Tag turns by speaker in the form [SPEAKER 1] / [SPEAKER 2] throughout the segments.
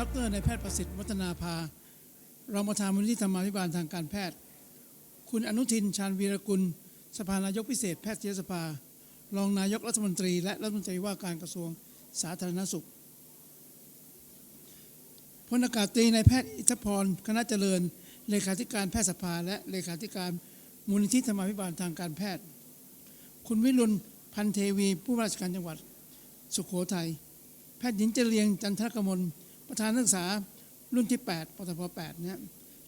[SPEAKER 1] ดรนายแพทย์ประสิทธิ์วัฒนาภารองประธานมูลนิธิธรรมาภิบาลทางการแพทย์ คุณอนุทินชาญวีรกุล สภานายกพิเศษแพทยสภา รองนายกรัฐมนตรี และรัฐมนตรีว่าการกระทรวงสาธารณสุขพลอากาศตรีนายแพทย์อิทธพรคณะเจริญ เลขาธิการแพทยสภา และเลขาธิการมูลนิธิธรรมาภิบาลทางการแพทย์ คุณวิรุณพันเทวี ผู้ว่าราชการจังหวัด สุโขทัย แพทย์หญิงเจริญจันทรกมล ประธานนักศึกษารุ่นที่ 8ปทพ8เนี่ย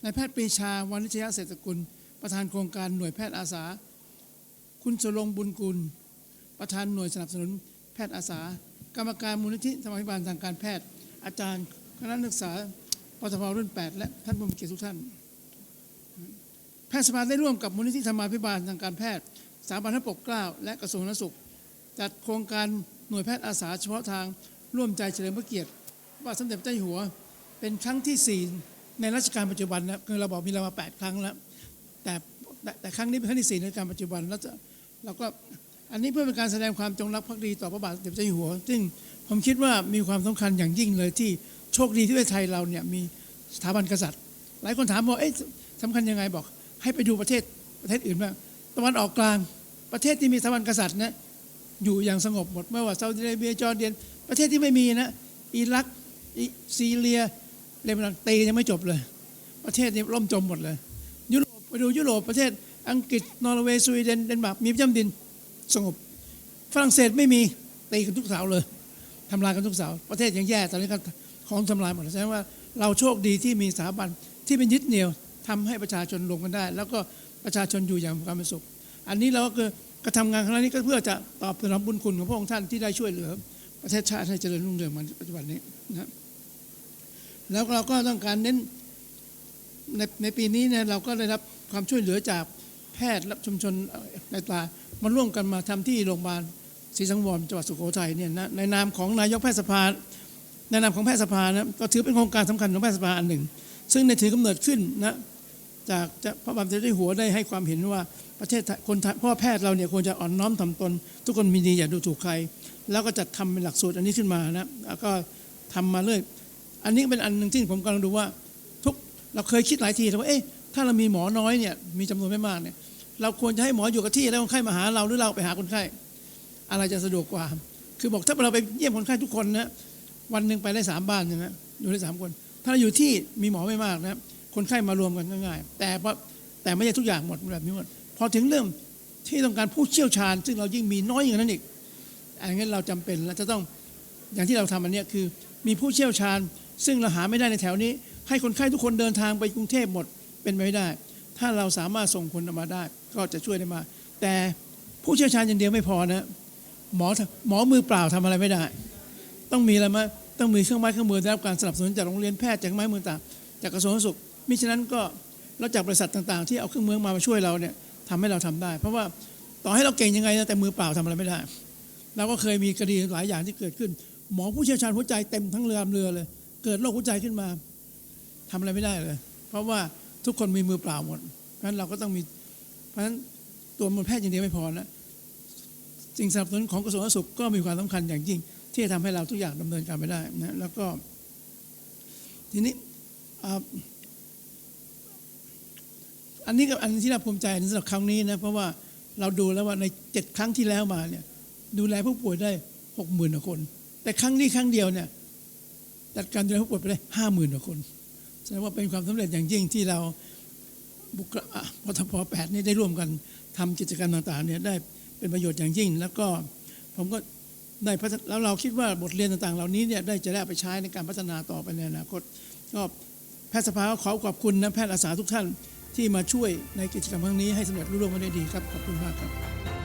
[SPEAKER 1] นายแพทย์ปรีชาวานิชยเศรษฐกุล ประธานโครงการหน่วยแพทย์อาสา คุณสุรงบุญกุล ประธานหน่วยสนับสนุนแพทย์อาสา กรรมการมูลนิธิสมาธิบาลทางการแพทย์ อาจารย์คณะนักศึกษาปทพรุ่น 8 และท่านผู้มีเกียรติทุกท่าน แพทยสภาได้ร่วมกับมูลนิธิธรรมาภิบาลทางการแพทย์สถาบันพระปกเกล้าและกระทรวงสาธารณสุข จัดโครงการหน่วยแพทย์อาสาเฉพาะทางร่วมใจเฉลิมพระเกียรติ พระบาทสมเด็จพระเจ้าอยู่หัว เป็นครั้งที่ 4 ในรัชกาลปัจจุบันนะคือเราบอกมีเรามา 8 ครั้งแล้วแต่แต่แต่ครั้งนี้เป็นครั้งที่4ในรัชกาลปัจจุบันแล้วจะเราก็อันนี้เพื่อเป็นการแสดงความจงรักภักดีต่อพระบาทสมเด็จพระเจ้าอยู่หัว ซึ่งผมคิดว่ามีความสำคัญอย่างยิ่งเลยที่โชคดีที่ประเทศไทยเราเนี่ยมีสถาบันกษัตริย์ หลายคนถามว่าเอ๊ะสำคัญยังไงบอก ให้ไปดูประเทศประเทศอื่นบ้างตะวันออกกลางประเทศที่มีสถาบันกษัตริย์นะอยู่อย่างสงบหมดไม่ว่าซาอุดิอาระเบียจอร์เดียน ประเทศที่ไม่มีนะอิรัก ซีเรียเลบานอนตียังไม่จบเลย ประเทศนี้ล่มจมหมดเลย ยุโรปไปดูยุโรปประเทศอังกฤษนอร์เวย์สวีเดนเดนมาร์กมีพระเจ้าแผ่นดินสงบ ฝรั่งเศสไม่มีตีกันทุกเสาเลยทำลายกันทุกเสาประเทศยังแย่ตอนนี้ก็ของทำลายหมดแสดงว่าเราโชคดีที่มีสถาบันที่เป็นยึดเหนี่ยวทำให้ประชาชนลงกันได้ แล้วก็ประชาชนอยู่อย่างมีความสุข อันนี้เราก็คือกระทำงานครั้งนี้ก็เพื่อจะตอบสนองบุญคุณของพระองค์ท่านที่ได้ช่วยเหลือ ประเทศชาติให้เจริญรุ่งเรืองมาปัจจุบันนี้นะครับ แล้วเราก็ต้องการเน้นในในปีนี้เนี่ยเราก็ได้รับความช่วยเหลือจากแพทย์และชุมชนในตรามาร่วมกันมาทำที่โรงพยาบาลศรีสังวรจังหวัดสุโขทัยเนี่ยนะในนามของนายกแพทยสภาในนามของแพทยสภานะก็ถือเป็นโครงการสำคัญของแพทยสภาอันหนึ่ง ซึ่งในถือกำเนิดขึ้นนะจากจะพระบาทสมเด็จเจ้าหัวได้ให้ความเห็นว่าประเทศคนไทยเพราะว่าแพทย์เราเนี่ยควรจะอ่อนน้อมถ่อมตน ทุกคนมีดีอย่าดูถูกใคร แล้วก็จัดทำเป็นหลักสูตรอันนี้ขึ้นมานะแล้วก็ทำมาเรื่อย อันนี้เป็นอันหนึ่งที่ผมกำลังดูว่า ทุกเราเคยคิดหลายทีแต่ว่าเอ๊ะถ้าเรามีหมอน้อยเนี่ยมีจำนวนไม่มากเนี่ยเราควรจะให้หมออยู่กับที่แล้วคนไข้มาหาเราหรือเราไปหาคนไข้ อะไรจะสะดวกกว่า คือบอกถ้าเราไปเยี่ยมคนไข้ทุกคนนะวันหนึ่งไปได้สามบ้านใช่ไหมอยู่ได้สามคน ถ้าเราอยู่ที่มีหมอไม่มากนะคนไข้มารวมกันง่ายๆแต่พอแต่ไม่ใช่ทุกอย่างหมดแบบนี้หมดพอถึงเรื่องที่ต้องการผู้เชี่ยวชาญ ซึ่งเรายิ่งมีน้อยอย่างนั้นอีกอันนั้นเราจำเป็นและจะต้องอย่างที่เราทำอันนี้คือมีผู้เชี่ยวชาญ ซึ่งเราหาไม่ได้ในแถวนี้ ให้คนไข้ทุกคนเดินทางไปกรุงเทพหมดเป็นไปไม่ได้ ถ้าเราสามารถส่งคนมาได้ ก็จะช่วยได้มากแต่ผู้เชี่ยวชาญอย่างเดียวไม่พอนะหมอหมอมือเปล่าทำอะไรไม่ได้ ต้องมีอะไรมาต้องมีเครื่องไม้เครื่องมือได้รับการสนับสนุนจากโรงเรียนแพทย์จากไม้มือต่างจากกระทรวงสุขมิฉะนั้นก็แล้วจากบริษัทต่างๆ ที่เอาเครื่องมือมามาช่วยเราเนี่ยทำให้เราทำได้ เพราะว่าต่อให้เราเก่งยังไงนะแต่มือเปล่าทำอะไรไม่ได้เราก็เคยมีคดีหลายอย่างที่เกิดขึ้น หมอผู้เชี่ยวชาญหัวใจเต็มทั้งเรือเรือเลย เกิดโรคหัวใจขึ้นมาทำอะไรไม่ได้เลย เพราะว่าทุกคนมีมือเปล่าหมด เพราะฉะนั้นเราก็ต้องมี เพราะฉะนั้นตัวมือแพทย์อย่างเดียวไม่พอนะสิ่งสนับสนุนของกระทรวงสาธารณสุขก็มีความสำคัญอย่างยิ่ง ที่จะทำให้เราทุกอย่างดำเนินการไปได้นะแล้วก็ ทีนี้อันนี้กับอันที่น่าภูมิใจสำหรับครั้งนี้นะเพราะว่าเราดูแล้วว่าในเจ็ดครั้งที่แล้วมาเนี่ยดูแลผู้ป่วยได้หกหมื่นคน แต่ครั้งนี้ครั้งเดียวเนี่ย จัดการดูแลผู้ป่วยไปได้ห้าหมื่นกว่าคนแสดงว่าเป็นความสำเร็จอย่างยิ่งที่เราบุคลปทพแปดนี่ได้ร่วมกันทำกิจกรรมต่างๆเนี่ยได้เป็นประโยชน์อย่างยิ่ง แล้วก็ผมก็ได้แล้วเราคิดว่าบทเรียนต่างๆ เหล่านี้เนี่ยได้จะได้ไปใช้ในการพัฒนาต่อไปในอนาคตก็แพทยสภาขอขอบคุณนะแพทย์อาสาทุกท่านที่มาช่วยในกิจกรรมครั้งนี้ให้สำเร็จรุ่งเรืองได้ดีครับขอบคุณมากครับ